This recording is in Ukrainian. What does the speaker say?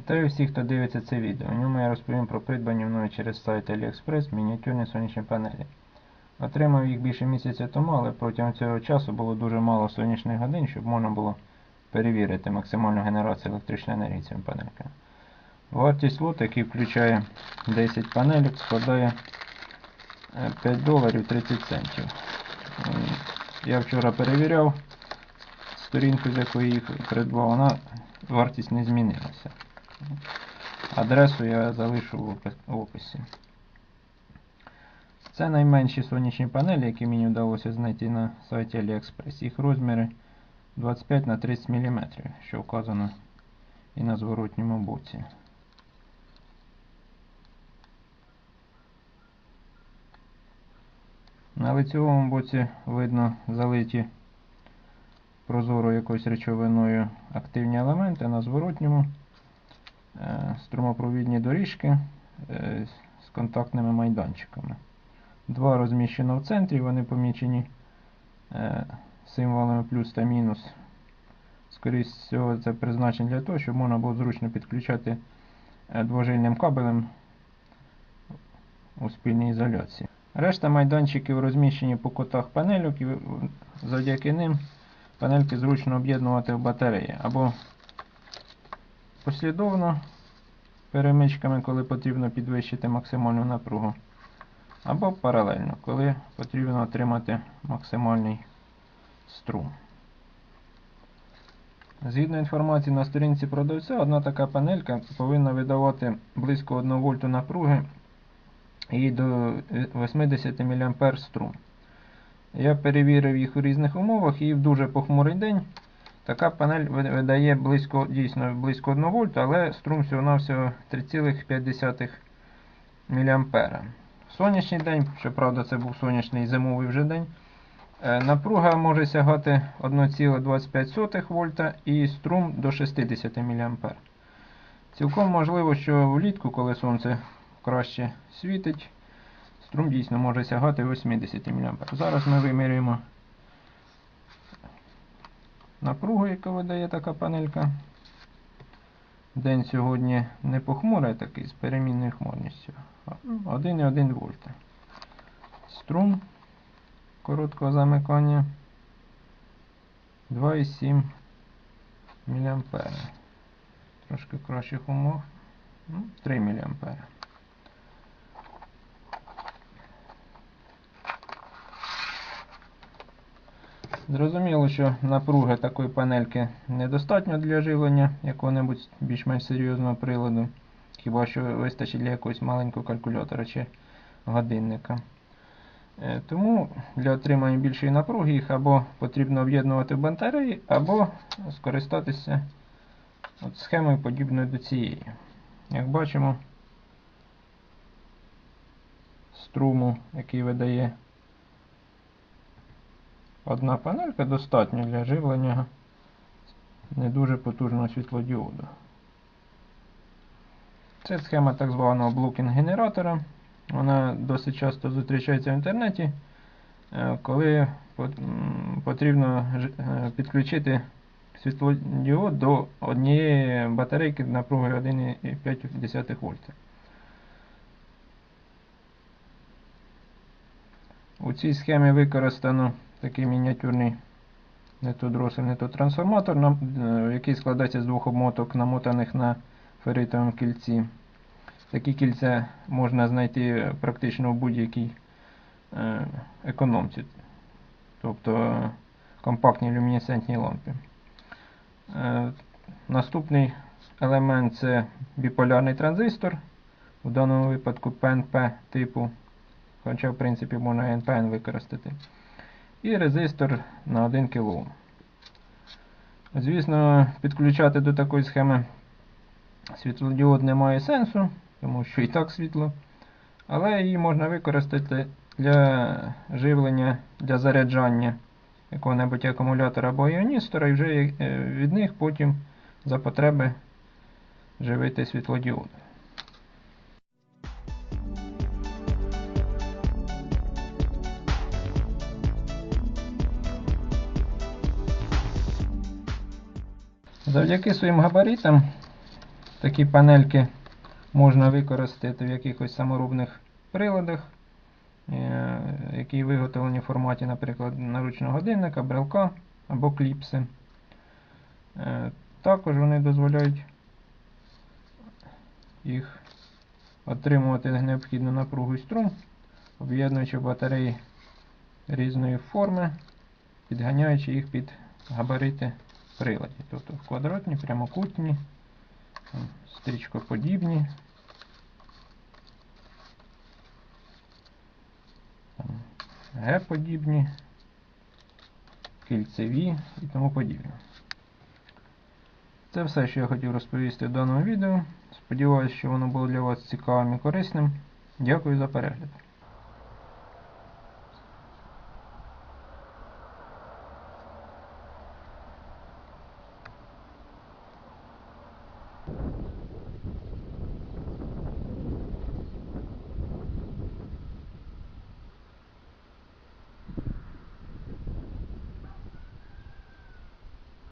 Вітаю всіх, хто дивиться це відео. У ньому я розповім про придбані мною через сайт AliExpress мініатюрні сонячні панелі. Отримав їх більше місяця тому, але протягом цього часу було дуже мало сонячних годин, щоб можна було перевірити максимальну генерацію електричної енергії цими панельками. Вартість лоту, який включає 10 панелек, складає е, 5 доларів 30 центів. Я вчора перевіряв сторінку, з якої їх придбав, вона вартість не змінилася. Адресу я залишу в описі. Це найменші сонячні панелі, які мені вдалося знайти на сайті AliExpress. Їх розміри 25 на 30 мм, що вказано і на зворотньому боці. На лицевому боці видно залиті прозорою якоюсь речовиною активні елементи, на зворотньому струмопровідні доріжки е, з контактними майданчиками. Два розміщено в центрі, вони помічені е, символами плюс та мінус. Скоріше всього, це призначено для того, щоб можна було зручно підключати е, двожильним кабелем у спільній ізоляції. Решта майданчиків розміщені по кутах панельок і завдяки ним панельки зручно об'єднувати в батареї або послідовно перемичками, коли потрібно підвищити максимальну напругу, або паралельно, коли потрібно отримати максимальний струм. Згідно інформації на сторінці продавця, одна така панелька повинна видавати близько 1 вольту напруги і до 80 мА струм. Я перевірив їх у різних умовах і в дуже похмурий день така панель видає близько, дійсно близько 1 вольта, але струм всього-навсього 3,5 мА. Сонячний день, щоправда, це був сонячний зимовий вже день. е, Напруга може сягати 1,25 вольта і струм до 60 мА. Цілком можливо, що влітку, коли сонце краще світить, струм дійсно може сягати 80 мА. Зараз ми вимірюємо напругу, яку видає така панелька. День сьогодні не похмурий такий, з перемінною хмурністю. 1,1 вольта. Струм короткого замикання 2,7 мА. Трошки кращих умов. Ну, 3 мА. Зрозуміло, що напруги такої панельки недостатньо для живлення якого-небудь більш-менш серйозного приладу. Хіба що вистачить для якогось маленького калькулятора чи годинника. Е, Тому для отримання більшої напруги їх або потрібно об'єднувати в батареї, або скористатися от схемою подібною до цієї. Як бачимо, струму, який видає одна панелька, достатньо для живлення не дуже потужного світлодіоду. Це схема так званого блокінг-генератора. Вона досить часто зустрічається в інтернеті, е, коли потрібно е, підключити світлодіод до однієї батарейки напругою 1,5 вольта. У цій схемі використано такий мініатюрний не то дросель, не то трансформатор, е, який складається з двох обмоток, намотаних на ферритовому кільці. Такі кільця можна знайти практично в будь-якій е, економці, тобто компактній люмінесцентній лампі. Е, Наступний елемент це біполярний транзистор, у даному випадку PNP типу, хоча в принципі можна NPN використати. І резистор на 1 кОм. Звісно, підключати до такої схеми світлодіод не має сенсу, тому що і так світло. Але її можна використати для живлення, для заряджання якого-небудь акумулятора або іоністора, і вже е, від них потім за потреби живити світлодіод. Завдяки своїм габаритам Такі панельки можна використати в якихось саморобних приладах, е, які виготовлені в форматі, наприклад, наручного годинника, брелка або кліпси. Е, Також вони дозволяють їх отримувати необхідну напругу і струм, об'єднуючи батареї різної форми, підганяючи їх під габарити приладів. Тобто квадратні, прямокутні, стрічкоподібні, Г-подібні, кільцеві і тому подібне. Це все, що я хотів розповісти в даному відео. Сподіваюсь, що воно було для вас цікавим і корисним. Дякую за перегляд.